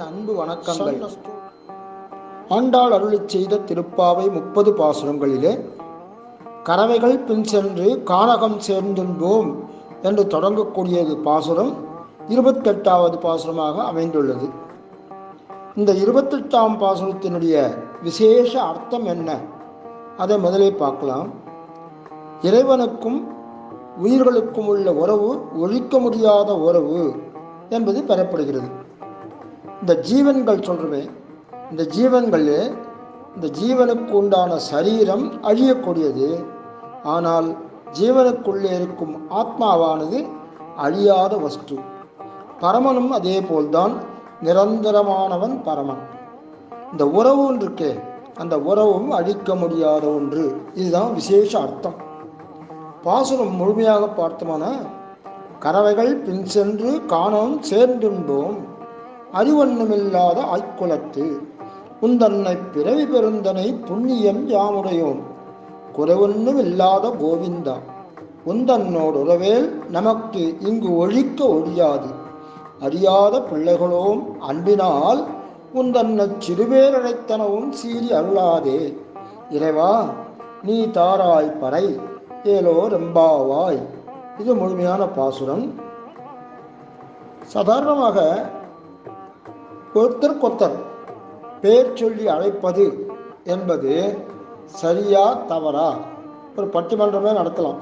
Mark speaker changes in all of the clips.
Speaker 1: என் அன்பு வணக்கங்கள். ஆண்டாள் அருளி செய்த திருப்பாவை முப்பது பாசுரங்களிலே கறவைகள் பின் சென்று கானகம் சேர்ந்துன்போம் என்று தொடங்கக்கூடியது பாசுரம் இருபத்தெட்டாவது பாசுரமாக அமைந்துள்ளது. இந்த இருபத்தெட்டாம் பாசுரத்தினுடைய விசேஷ அர்த்தம் என்ன? அதை முதலில் பார்க்கலாம். இறைவனுக்கும் உயிர்களுக்கும் உள்ள உறவு ஒழிக்க முடியாத உறவு என்பது பெறப்படுகிறது. இந்த ஜீவன்கள் சொல்கிறவே இந்த ஜீவன்களே இந்த ஜீவனுக்கு உண்டான சரீரம் அழியக்கூடியது. ஆனால் ஜீவனுக்குள்ளே இருக்கும் ஆத்மாவானது அழியாத வஸ்து. பரமனும் அதே போல்தான் நிரந்தரமானவன் பரமன். இந்த உறவு இருக்கே அந்த உறவும் அழிக்க முடியாத ஒன்று. இதுதான் விசேஷ அர்த்தம். பாசுரம் முழுமையாக பார்த்தோமான கறவைகள் பின் சென்று காணோம் சேர்ந்துண்டோம் அறிவண்ணமில்லாத ஆய்க்குலத்து உந்தன்னை பிறவி பெருந்தனை புண்ணியம் யாமுடையோம் குறைவொன்னும் இல்லாத கோவிந்தா உந்தன்னோடு உறவேல் நமக்கு இங்கு ஒழிக்க ஒழியாது. அறியாத பிள்ளைகளோம் அன்பினால் உந்தன்னை சிறுபேரழைத்தனவும் சீறி அருளாதே. இறைவா நீ தாராய் பறை ஏலோ ரெம்பாவாய் இது முழுமையான பாசுரம். சாதாரணமாக ஒருத்தர் கொத்தர் பேர் சொல்லி அழைப்பது என்பது சரியா தவறா? ஒரு பட்டிமன்றமே நடத்தலாம்.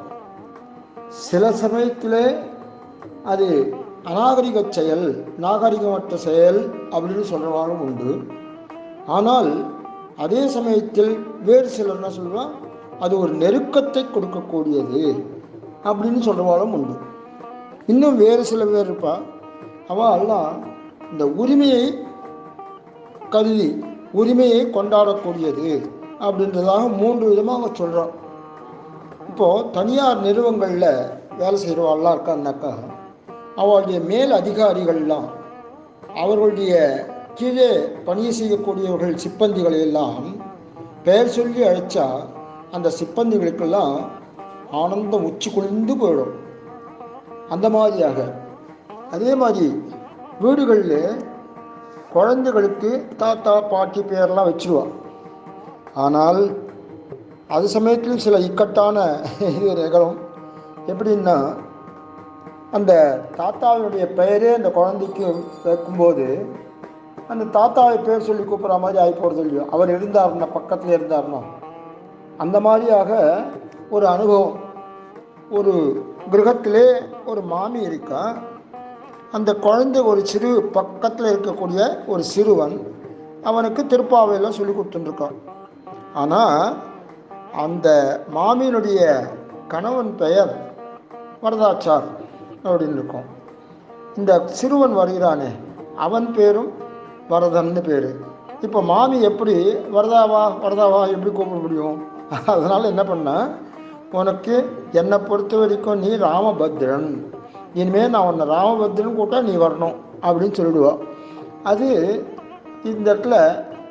Speaker 1: சில சமயத்திலே அது அநாகரிக செயல் நாகரிகமற்ற செயல் அப்படின்னு சொல்கிறவாலும் உண்டு. ஆனால் அதே சமயத்தில் வேறு சிலர் என்ன சொல்லுவாள் அது ஒரு நெருக்கத்தை கொடுக்கக்கூடியது அப்படின்னு சொல்கிறவாலும் உண்டு. இன்னும் வேறு சில பேர் இருப்பா. அவள் எல்லாம் இந்த உரிமையை கருதி உரிமையை கொண்டாடக்கூடியது அப்படின்றதாக மூன்று விதமாக சொல்கிறோம் இப்போது தனியார் நிறுவனங்களில் வேலை செய்கிறவாள்லாம் இருக்கான்னாக்கா அவளுடைய மேல் அதிகாரிகள்லாம் அவர்களுடைய கீழே பணி செய்யக்கூடியவர்கள் சிப்பந்திகளை எல்லாம் பெயர் சொல்லி அழைச்சா அந்த சிப்பந்திகளுக்கெல்லாம் ஆனந்தம் உச்சி குளிர்ந்து போயிடும். அந்த மாதிரியாக அதே மாதிரி வீடுகளில் குழந்தைகளுக்கு தாத்தா பாட்டி பேரெல்லாம் வச்சிருவான் ஆனால் அது சமயத்தில் சில இக்கட்டான இது நிகழும். எப்படின்னா அந்த தாத்தாவினுடைய பெயரே அந்த குழந்தைக்கு வைக்கும்போது அந்த தாத்தாவை பேர் சொல்லி கூப்பிட்ற மாதிரி ஆகி போகிறது இல்லையோ? அவர் இருந்தாருன்னா பக்கத்தில் இருந்தாருன்னா. அந்த மாதிரியாக ஒரு அனுபவம். ஒரு கிரகத்திலே ஒரு மாமி இருக்கா? அந்த குழந்தை ஒரு சிறு பக்கத்தில் இருக்கக்கூடிய ஒரு சிறுவன் அவனுக்கு திருப்பாவையெல்லாம் சொல்லி கொடுத்துட்டுருக்கான். ஆனால் அந்த மாமியினுடைய கணவன் பெயர் வரதாச்சார் அப்படின்னு இருக்கும். இந்த சிறுவன் வருகிறானே அவன் பேரும் வரதன்னு பேர். இப்போ மாமி எப்படி வரதாவா வரதாவா எப்படி கூப்பிட முடியும்? அதனால் என்ன பண்ண உனக்கு என்னை பொறுத்த வரைக்கும் நீ ராமபத்ரன். இனிமேல் நான் உன்னை ராமபத்ரன் கூட்டா நீ வரணும் அப்படின்னு சொல்லிடுவான் அது இந்த இடத்துல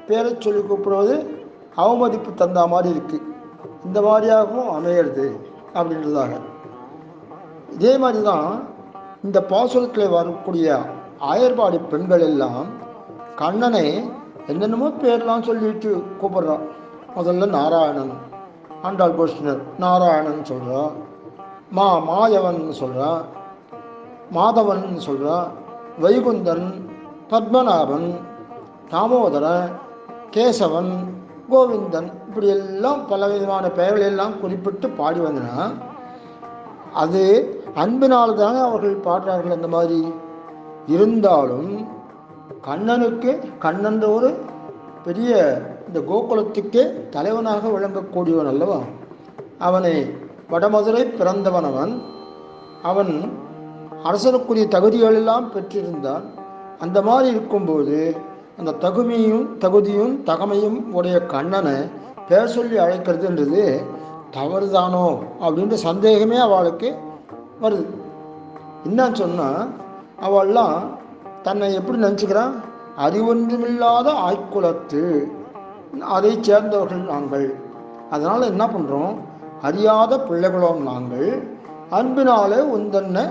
Speaker 1: பேரை சொல்லி கூப்பிடுவது அவமதிப்பு தந்த மாதிரி இருக்குது இந்த மாதிரியாகவும் அமையிறது அப்படின்றதாக இதே மாதிரி தான் இந்த பாசுரத்தில் வரக்கூடிய ஆயர்பாடி பெண்கள் எல்லாம் கண்ணனை என்னென்னமோ பேர்லாம் சொல்லிட்டு கூப்பிட்றான் முதல்ல நாராயணன் ஆண்டாள் கோஷ்டினர் நாராயணன் சொல்கிறான் மா மாயவன் சொல்கிறான் மாதவன் சொல்கிறான் வைகுந்தன் பத்மநாபன் தாமோதரன் கேசவன் கோவிந்தன் இப்படி எல்லாம் பல விதமான பெயர்கள் எல்லாம் குறிப்பிட்டு பாடி வந்தனா அது அன்பினால் தானே அவர்கள் பாடுறார்கள் அந்த மாதிரி. இருந்தாலும் கண்ணனுக்கு கண்ணன்ற ஒரு பெரிய இந்த கோகுலத்துக்கே தலைவனாக விளங்கக்கூடியவன் அல்லவா? அவனை வடமதுரை பிறந்தவன் அவன் அவன் அரசனுக்குரிய தகுதிகளெல்லாம் பெற்றிருந்தான் அந்த மாதிரி இருக்கும்போது அந்த தகுமையும் தகுதியும் தகமையும் உடைய கண்ணனை பேர் சொல்லி அழைக்கிறதுன்றது தவறுதானோ அப்படின்ற சந்தேகமே அவளுக்கு வருது. என்னன்னு சொன்னால் அவள்லாம் தன்னை எப்படி நினச்சிக்கிறான்? அறிவொன்றுமில்லாத ஆய்க்குலத்து. அதை சேர்ந்தவர்கள் நாங்கள். அதனால் என்ன பண்ணுறோம் அறியாத பிள்ளைகளோம் நாங்கள். அன்பினாலே உந்தன்னை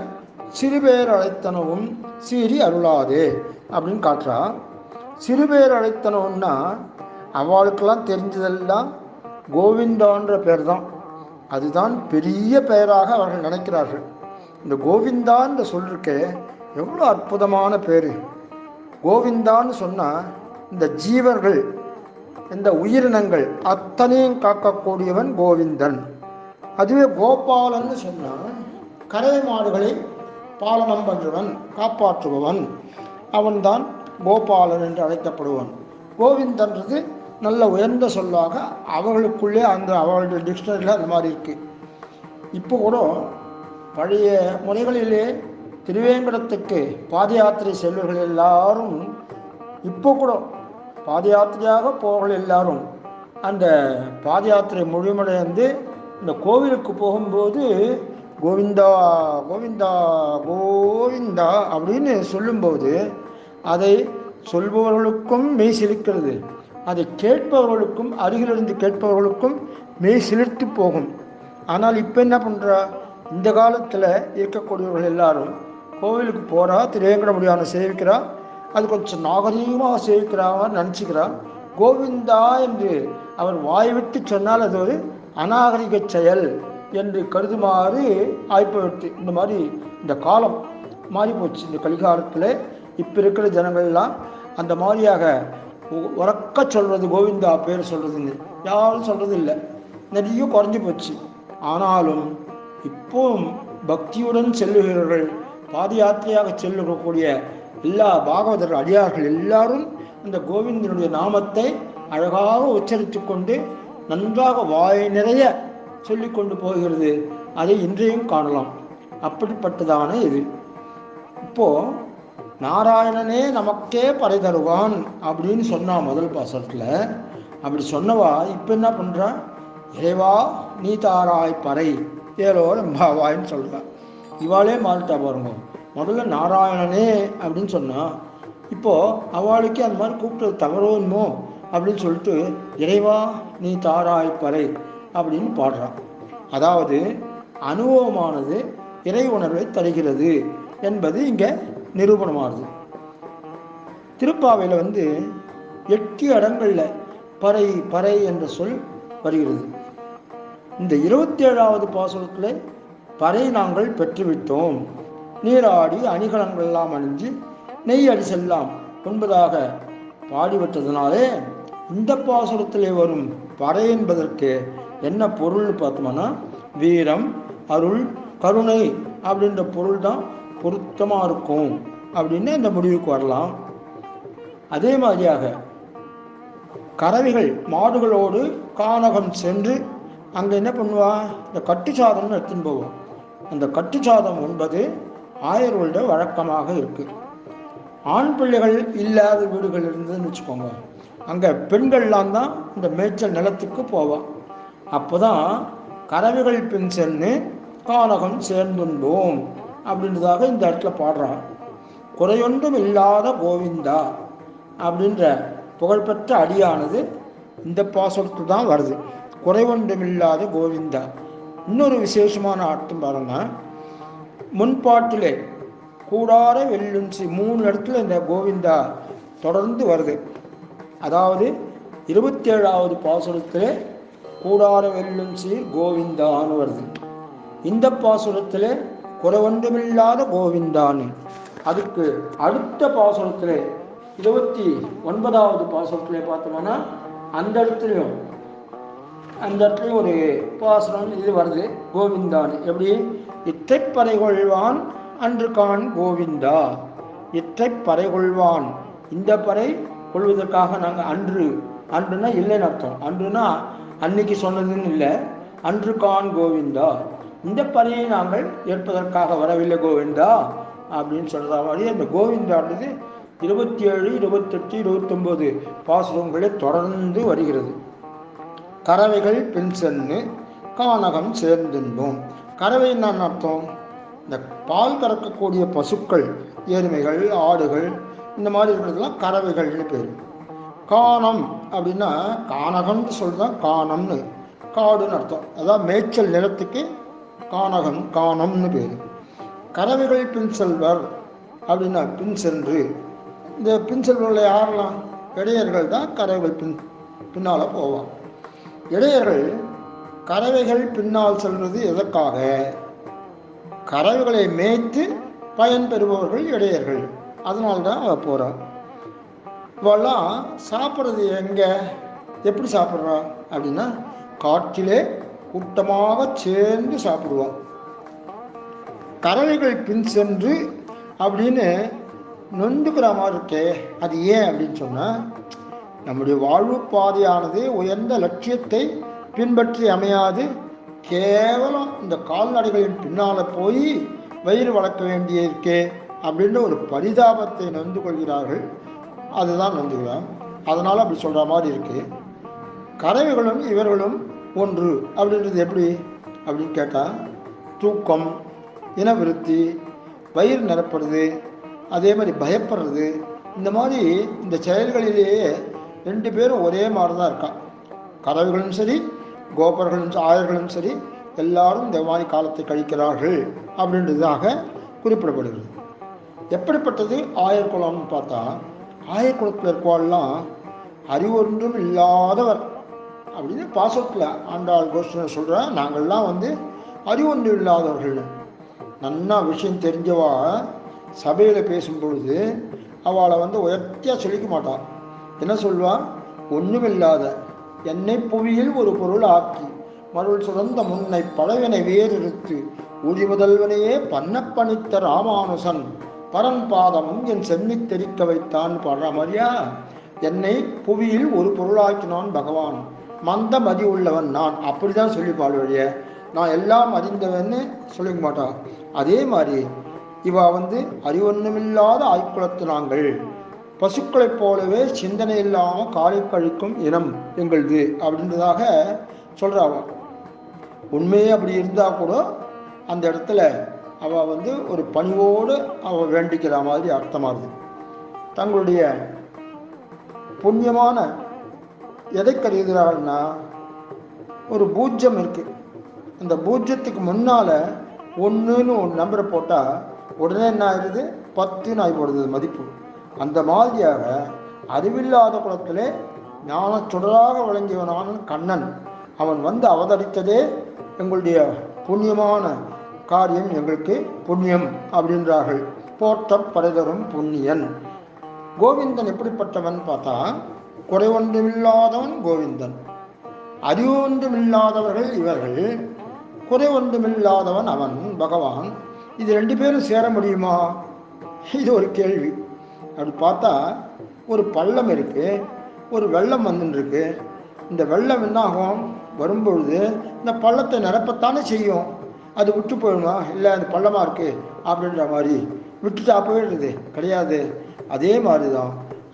Speaker 1: சிறுபேர் அழைத்தனவும் சீறி அருளாதே அப்படின்னு காட்டுறா. சிறுபேர் அழைத்தனவுன்னா அவளுக்கெல்லாம் தெரிஞ்சதெல்லாம் கோவிந்தான்ற பேர் தான் அதுதான் பெரிய பெயராக அவர்கள் நினைக்கிறார்கள். இந்த கோவிந்தான்ற சொல்லிருக்கே எவ்வளோ அற்புதமான பேர். கோவிந்தான்னு சொன்னால் இந்த ஜீவர்கள் இந்த உயிரினங்கள் அத்தனையும் காக்கக்கூடியவன் கோவிந்தன். அதுவே கோபாலன்னு சொன்னால் கரை மாடுகளை பாலனம் பண்ணுறவன் காப்பாற்றுபவன். அவன்தான் கோபாலன் என்று அழைக்கப்படுவான் கோவிந்தன்றது நல்ல உயர்ந்த சொல்லாக அவர்களுக்குள்ளே அந்த அவர்களுடைய டிக்ஷனரியில் அந்த மாதிரி இருக்குது இப்போ கூட பழைய முறைகளிலே திருவேங்கடத்துக்கு பாத யாத்திரை செல்வர்கள் எல்லாரும் இப்போ கூட பாத யாத்திரையாக போவர்கள் எல்லாரும் அந்த பாத யாத்திரை முழுமடைந்து இந்த கோவிலுக்கு போகும்போது கோவிந்தா கோவிந்தா கோவிந்தா அப்படின்னு சொல்லும்போது அதை சொல்பவர்களுக்கும் மெய் சிலிக்கிறது அதை கேட்பவர்களுக்கும் அருகிலிருந்து கேட்பவர்களுக்கும் மெய் சிலிர்த்து போகும். ஆனால் இப்போ என்ன பண்ணுறா இந்த காலத்தில் இருக்கக்கூடியவர்கள் எல்லாரும் கோவிலுக்கு போகிறா திருவேங்கடமுடியான சேவிக்கிறா அது கொஞ்சம் நாகரீகமாக சேவிக்கிறாங்க நினச்சிக்கிறா. கோவிந்தா என்று அவர் வாய் விட்டு சொன்னால் அது ஒரு அநாகரிக செயல். என்று கருதுமாறு ஆய்ப்பட்டு இந்த மாதிரி இந்த காலம் மாறி போச்சு இந்த கலிகாலத்தில் இப்போ இருக்கிற ஜனங்கள்லாம் அந்த மாதிரியாக உறக்க சொல்கிறது கோவிந்தா பேர் சொல்கிறதுன்னு யாரும் சொல்கிறது இல்லை நிறைய குறைஞ்சி போச்சு. ஆனாலும் இப்போவும் பக்தியுடன் செல்லுகிறவர்கள் பாத யாத்திரையாக செல்லக்கூடிய எல்லா பாகவதர் அடியார்கள் எல்லாரும் இந்த கோவிந்தனுடைய நாமத்தை அழகாக உச்சரித்து கொண்டு நன்றாக வாய் நிறைய சொல்லிக் கொண்டு போகிறது அதை இன்றையும் காணலாம். அப்படிப்பட்டதான இது. இப்போ நாராயணனே நமக்கே பறை தருவான் அப்படின்னு சொன்னா முதல் பாசத்தில் அப்படி சொன்னவா இப்போ என்ன பண்ணுறான் இறைவா நீ தாராய் பறை ஏலோ ரம்பாவாய்ன்னு சொல்றா. இவாளே மாறிட்டா பாருங்க. முதல்ல நாராயணனே அப்படின்னு சொன்னான் இப்போது அவளுக்கு அந்த மாதிரி கூப்பிட்டது தவறோன்மோ அப்படின்னு சொல்லிட்டு இறைவா நீ தாராய் பறை அப்படின்னு பாடுறான். அதாவது அனுபவமானது இறை உணர்வை தருகிறது என்பது இங்கே நிரூபணமாகுது திருப்பாவையில் வந்து எட்டு இடங்களில் பறை பறை என்ற சொல் வருகிறது. இந்த இருபத்தி ஏழாவது பாசுரத்தில் பறை நாங்கள் பெற்றுவிட்டோம். நீராடி அணிகலங்களெல்லாம் அணிஞ்சு நெய் அடி செல்லாம் என்பதாக பாடிவிட்டதுனாலே இந்த பாசுரத்திலே வரும் பறை என்பதற்கு என்ன பொருள்னு பார்த்தோம்னா வீரம் அருள் கருணை அப்படின்ற பொருள் தான் பொருத்தமாக இருக்கும் அப்படின்னு இந்த முடிவுக்கு வரலாம். அதே மாதிரியாக கறவைகள் மாடுகளோடு கானகம் சென்று அங்கே என்ன பண்ணுவா? இந்த கட்டு சாதம்னு எடுத்துன்னு போவோம். அந்த கட்டு சாதம் உண்பது ஆயர்களோட வழக்கமாக இருக்குது ஆண் பிள்ளைகள் இல்லாத வீடுகள் இருந்ததுன்னு வச்சுக்கோங்க. அங்கே பெண்கள்லாம் தான் இந்த மேய்ச்சல் நிலத்துக்கு போவான் அப்போதான் கறவைகள் பின் சென்று காலகம் சேர்ந்துண்டோம் அப்படின்றதாக இந்த இடத்துல பாடுறான். குறையொன்றும் இல்லாத கோவிந்தா அப்படின்ற புகழ்பெற்ற அடியானது இந்த பாசுரத்தில் தான் வருது. குறைவொன்றுமில்லாத கோவிந்தா. இன்னொரு விசேஷமான அர்த்தம் பாருங்க. முன்பாட்டிலே கூடார வெள்ளுஞ்சி மூணு இடத்துல இந்த கோவிந்தா தொடர்ந்து வருது. அதாவது இருபத்தேழாவது பாசுரத்திலே கூடார சீர் கோவிந்தான்னு வருது இந்த பாசுரத்திலே குறைவொன்றுமில்லாத கோவிந்தான்னு அதுக்கு அடுத்த பாசுரத்தில் இருபத்தி ஒன்பதாவது பாசுரத்திலே பார்த்தோம்னா அந்த இடத்துலையும் அந்த இடத்துலையும் ஒரு பாசுரம் இது வருது கோவிந்தான்னு எப்படி? இற்றை பறை கொள்வான் அன்று கான் கோவிந்தா. இற்றை பறை கொள்வான் இந்த பறை கொள்வதற்காக நாங்கள் அன்று அன்றுனா இல்லைன்னு அர்த்தம். அன்றுனா அன்னைக்கு சொன்னதுன்னு இல்லை. அன்று கான் கோவிந்தா. இந்த பணியை நாங்கள் ஏற்பதற்காக வரவில்லை கோவிந்தா அப்படின்னு சொல்கிறதா மாதிரி அந்த கோவிந்தான்றது இருபத்தி ஏழு இருபத்தெட்டு இருபத்தொம்போது பாசுரங்களே தொடர்ந்து வருகிறது. கறவைகள் பெண் சென்று கானகம் சேர்ந்துன்போம். கறவை என்ன அர்த்தம்? இந்த பால் கறக்கக்கூடிய பசுக்கள் எருமைகள் ஆடுகள் இந்த மாதிரி இருக்கிறதுலாம் கறவைகள்னு பேர். கானம் அப்படின்னா கானகம்னு சொல்கிறது கானம்னு காடுன்னு அர்த்தம். அதான் மேய்ச்சல் நிலத்துக்கு கானகம் காணம்னு பேர். கறவைகள் பின் செல்வர் அப்படின்னா பின் சென்று. இந்த பின் செல்வர்கள் யாரெல்லாம்? இடையர்கள் தான் கறவைகள் பின் பின்னால் போவான் இடையர்கள் கறவைகள் பின்னால் செல்வது எதற்காக? கறவைகளை மேய்த்து பயன் பெறுபவர்கள் இடையர்கள். அதனால்தான் தான் அவ இப்போல்லாம் இவெல்லாம் சாப்பிட்றது எங்கே? எப்படி சாப்பிட்றா? அப்படின்னா காற்றிலே கூட்டமாக சேர்ந்து சாப்பிடுவோம் கறவைகள் பின் சென்று அப்படின்னு நொந்துக்கிற மாதிரி இருக்கே அது ஏன் அப்படின்னு சொன்னால் நம்முடைய வாழ்வு பாதையானது உயர்ந்த லட்சியத்தை பின்பற்றி அமையாது. கேவலம் இந்த கால்நடைகளின் பின்னால் போய் வயிறு வளர்க்க வேண்டியிருக்கே அப்படின்ற ஒரு பரிதாபத்தை நொந்து கொள்கிறார்கள் அதுதான் நொந்துகிறான் அதனால் அப்படி சொல்கிற மாதிரி இருக்குது கறவைகளும் இவர்களும் ஒன்று. அப்படின்றது எப்படி? அப்படின்னு கேட்டால் தூக்கம் இனவிருத்தி வயிறு நிரப்புறது அதே மாதிரி பயப்படுறது இந்த மாதிரி இந்த செயல்களிலேயே ரெண்டு பேரும் ஒரே மாதிரி தான் இருக்கான் கதவுகளும் சரி கோபர்களும் ஆயர்களும் சரி எல்லாரும் இந்த மாதிரி காலத்தை கழிக்கிறார்கள் அப்படின்றதாக குறிப்பிடப்படுகிறது. எப்படிப்பட்டது? ஆயர் குலம்னு பார்த்தா ஆயக்குளத்தில் இருக்கவாள்லாம் அறிவொன்றும் இல்லாதவர் அப்படின்னு பாசத்தில் ஆண்டாள் கோஷ்டன் சொல்கிற நாங்கள்லாம் வந்து அறிவொன்று இல்லாதவர்கள். நன்னா விஷயம் தெரிஞ்சவா? சபையில் பேசும்பொழுது அவளை வந்து உயர்த்தியாக சொல்லிக்க மாட்டாள் என்ன சொல்வா? ஒன்றுமில்லாத என்னை புவியில் ஒரு பொருள் ஆக்கி மருள் சுரந்த முன்னை பழவினை வேறெடுத்து உரி முதல்வனையே பண்ணப்பணித்த ராமானுசன். பரன் பாதமும் என் செம்மி தெரிக்க வைத்தான் பாடுற மாதிரியா என்னை புவியில் ஒரு பொருளாக்கினான் பகவான். மந்த மதி உள்ளவன் நான். அப்படிதான் சொல்லி பாடுவழிய. நான் எல்லாம் அறிந்தவன்னு சொல்லிக்க மாட்டான் அதே மாதிரி இவ வந்து அறிவொன்றுமில்லாத ஆய்க்குளத்து நாங்கள். பசுக்களைப் போலவே சிந்தனை இல்லாமல் காலை கழிக்கும் இனம் எங்களது அப்படின்றதாக சொல்கிறாவ உண்மையே அப்படி இருந்தால் கூட அந்த இடத்துல அவள் வந்து ஒரு பணிவோடு அவள் வேண்டிக்கிற மாதிரி அர்த்தமாகுது. தங்களுடைய புண்ணியமான எதை கருதுகிறாள்னா ஒரு பூஜ்யம் இருக்குது அந்த பூஜ்யத்துக்கு முன்னால் ஒன்றுன்னு ஒரு நம்பரை போட்டால் உடனே என்ன ஆயிடுது? பத்துன்னு ஆகி போடுது மதிப்பு. அந்த மாதிரியாக அறிவில்லாத குலத்திலே ஞான சுடராக விளங்கியவனான கண்ணன். அவன் வந்து அவதரித்ததே எங்களுடைய புண்ணியமான காரியம் எங்களுக்கு புண்ணியம் அப்படின்றார்கள். போற்ற பரிதரும் புண்ணியன். கோவிந்தன் எப்படிப்பட்டவன் பார்த்தா குறை ஒன்றுமில்லாதவன் கோவிந்தன். அறிவு ஒன்றுமில்லாதவர்கள் இவர்கள். குறை ஒன்றுமில்லாதவன் அவன் பகவான். இது ரெண்டு பேரும் சேர முடியுமா? இது ஒரு கேள்வி. அப்படி பார்த்தா ஒரு பள்ளம் இருக்கு ஒரு வெள்ளம் வந்துட்டுருக்கு இந்த வெள்ளம் என்ன ஆகும் வரும்பொழுது இந்த பள்ளத்தை நிரப்பத்தானே செய்யும்? அது விட்டு போயிடணும் இல்லை அது பள்ளமாக இருக்குது அப்படின்ற மாதிரி. விட்டுட்டா போயிடுறது கிடையாது. அதே மாதிரி தான்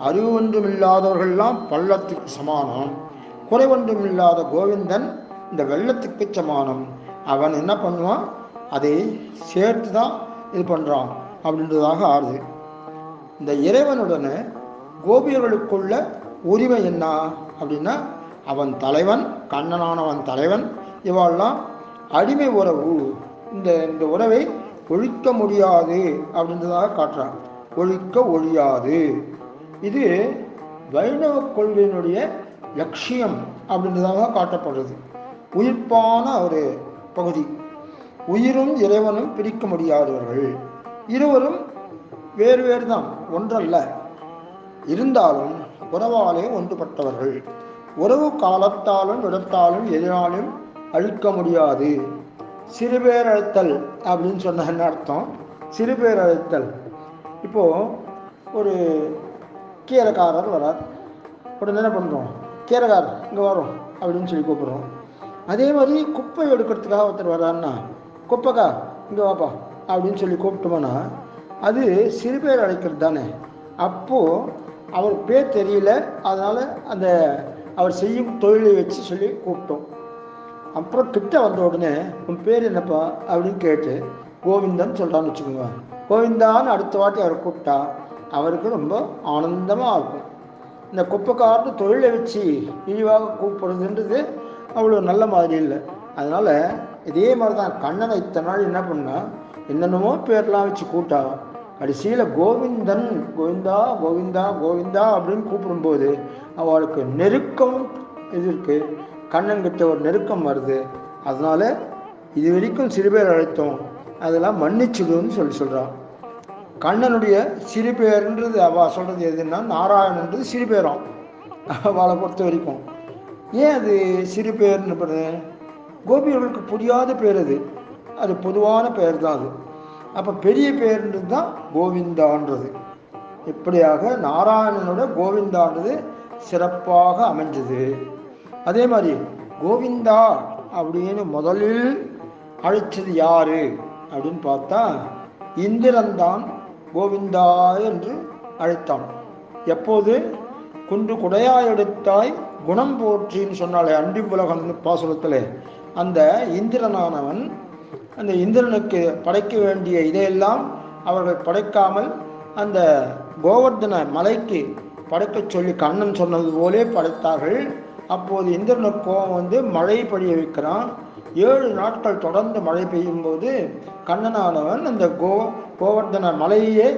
Speaker 1: அறிவு ஒன்றும் இல்லாதவர்கள்லாம் பள்ளத்துக்கு சமானம். குறை ஒன்றும் இல்லாத கோவிந்தன் இந்த வெள்ளத்துக்கு சமானம். அவன் என்ன பண்ணுவான்? அதை சேர்த்து தான் இது பண்ணுறான் அப்படின்றதாக ஆறுது. இந்த இறைவனுடனே கோபியர்களுக்குள்ள உரிமை என்ன? அப்படின்னா அவன் தலைவன் கண்ணனானவன் தலைவன் இவாள்லாம் அடிமை உறவு இந்த இந்த உறவை ஒழிக்க முடியாது அப்படின்றதாக காட்டுறாங்க. ஒழிக்க ஒழியாது. இது வைணவ கொள்கையினுடைய லட்சியம் அப்படின்றதாக காட்டப்படுறது. உயிர்ப்பான ஒரு பகுதி. உயிரும் இறைவனும் பிரிக்க முடியாதவர்கள். இருவரும் வேறு வேறு தான் ஒன்றல்ல. இருந்தாலும் உறவாலே ஒன்றுபட்டவர்கள். உறவு காலத்தாலும் இடத்தாலும் எதிராலும் அழுக்க முடியாது சிறுபேரழுத்தல் அப்படின்னு சொன்ன என்ன அர்த்தம்? சிறுபேரழுத்தல் இப்போது ஒரு கீரைக்காரர் வரார். உடனே என்ன பண்ணுறோம் கீரைக்காரர் இங்கே வரும் அப்படின்னு சொல்லி கூப்பிட்றோம். அதே மாதிரி குப்பை எடுக்கிறதுக்காக ஒருத்தர் வர்றாருன்னா குப்பைக்கா இங்கே வாப்பா அப்படின்னு சொல்லி கூப்பிட்டோம்னா அது சிறு பேர் அழைக்கிறது தானே. அப்போது அவர் பேர் தெரியல. அதனால் அந்த அவர் செய்யும் தொழிலை வச்சு சொல்லி கூப்பிட்டோம். அப்புறம் கிட்ட வந்த உடனே உன் பேர் என்னப்பா அப்படின்னு கேட்டு கோவிந்தன் சொல்கிறான்னு வச்சுக்கோங்க. கோவிந்தான்னு அடுத்த வாட்டி அவரை கூப்பிட்டா அவருக்கு ரொம்ப ஆனந்தமாக இருக்கும். இந்த குப்பைக்காரன் தொழிலை வச்சு இழிவாக கூப்பிடுறதுன்றது அவ்வளோ நல்ல மாதிரி இல்லை. அதனால் இதே மாதிரி தான் கண்ணனை இத்தனை நாள் என்ன பண்ணால் என்னென்னமோ பேர்லாம் வச்சு கூட்டா கடைசியில் கோவிந்தன் கோவிந்தா கோவிந்தா கோவிந்தா அப்படின்னு கூப்பிடும்போது அவளுக்கு நெருக்கம் இது இருக்குது கண்ணன் கிட்ட ஒரு நெருக்கம் வருது. அதனால இது வரைக்கும் சிறு பேர் அழைத்தோம். அதெல்லாம் மன்னிச்சுடுன்னு சொல்லி சொல்கிறான் கண்ணனுடைய சிறு பேருன்றது அவ சொல்கிறது எதுன்னா நாராயணன்றது சிறு பேராம் அவளை பொறுத்த வரைக்கும். ஏன் அது சிறு பேர்னு பண்ணுது கோபியர்களுக்கு புரியாத பேர் அது. அது பொதுவான பெயர் தான் அது. அப்போ பெரிய பேருன்றது தான் கோவிந்தான்றது. இப்படியாக நாராயணனோட கோவிந்தான்றது சிறப்பாக அமைஞ்சது. அதே மாதிரி கோவிந்தா அப்படின்னு முதலில் அழைச்சது யாரு அப்படின்னு பார்த்தா இந்திரன் தான் கோவிந்தா என்று அழைத்தான். எப்போது? குன்று குடையாய் எடுத்தாய் குணம் போற்றின்னு சொன்னாலே அண்டி உலகம் பாசுரத்தில். அந்த இந்திரனானவன் அந்த இந்திரனுக்கு படைக்க வேண்டிய இதையெல்லாம் அவர்கள் படைக்காமல் அந்த கோவர்தன மலைக்கு படைக்கச் சொல்லி கண்ணன் சொன்னது போலே படைத்தார்கள். அப்போது இந்திரனுக்கு கோபம் வந்து மழை பொழிய வைக்கிறான். ஏழு நாட்கள் தொடர்ந்து மழை பெய்யும் போது கண்ணனானவன் அந்த கோ கோவர்தன மலையே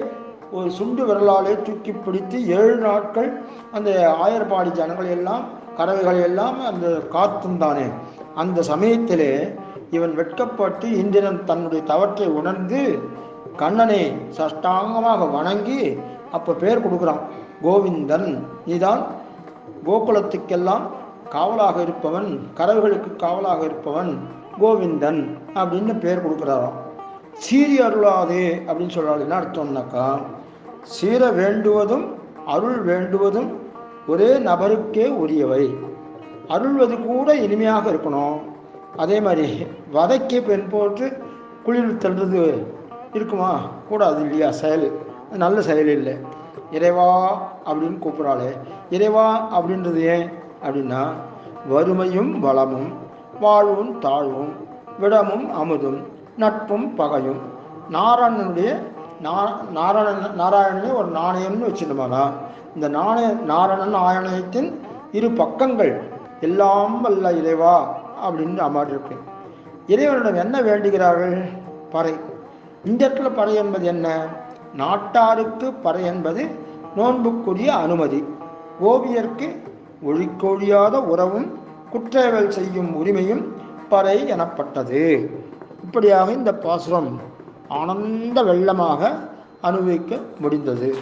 Speaker 1: ஒரு சுண்டு விரலாலே தூக்கி பிடித்து ஏழு நாட்கள் அந்த ஆயர்பாடி ஜனங்கள் எல்லாம் கறவைகள் எல்லாம் அந்த காத்துந்தானே அந்த சமயத்திலே இவன் வெட்கப்பட்டு இந்திரன் தன்னுடைய தவற்றை உணர்ந்து கண்ணனை சஷ்டாங்கமாக வணங்கி அப்போ பேர் கொடுக்குறான். கோவிந்தன் நீதான் கோகுலத்துக்கெல்லாம் காவலாக இருப்பவன் கரவுகளுக்கு காவலாக இருப்பவன் கோவிந்தன் அப்படின்னு பேர் கொடுக்குறாராம். சீரி அருளாதே அப்படின்னு சொல்கிறாள் என்ன அர்த்தம்னாக்கா சீர வேண்டுவதும் அருள் வேண்டுவதும் ஒரே நபருக்கே உரியவை. அருள்வது கூட இனிமையாக இருக்கணும். அதே மாதிரி வதைக்கு பெண் போட்டு குளிர் தள்ளுறது இருக்குமா? கூடாது இல்லையா? செயல். நல்ல செயல் இல்லை. இறைவா அப்படின்னு கூப்பிட்றாளே. இறைவா அப்படின்றது ஏன்? அப்படின்னா வறுமையும் வளமும் வாழ்வும் தாழ்வும் விடமும் அமுதும் நட்பும் பகையும். நாராயணனுடைய நாராயண நாராயணனே ஒரு நாணயம்னு வச்சுருந்தோம்னா இந்த நாணய நாராயணன் ஆயணயத்தின் இரு பக்கங்கள் எல்லாம் வல்ல இறைவா அப்படின்னு அம்மாட்டு இருக்கு இறைவனிடம் என்ன வேண்டுகிறார்கள்? பறை. இந்த இடத்துல பறை என்பது என்ன? நாட்டாருக்கு பறை என்பது நோன்புக்குரிய அனுமதி. ஓவியர்க்கு ஒழிக்கொழியாத உறவும் குற்றவியல் செய்யும் உரிமையும் பறை எனப்பட்டது. இப்படியாக இந்த பாசுரம் ஆனந்த வெள்ளமாக அனுபவிக்க முடிந்தது.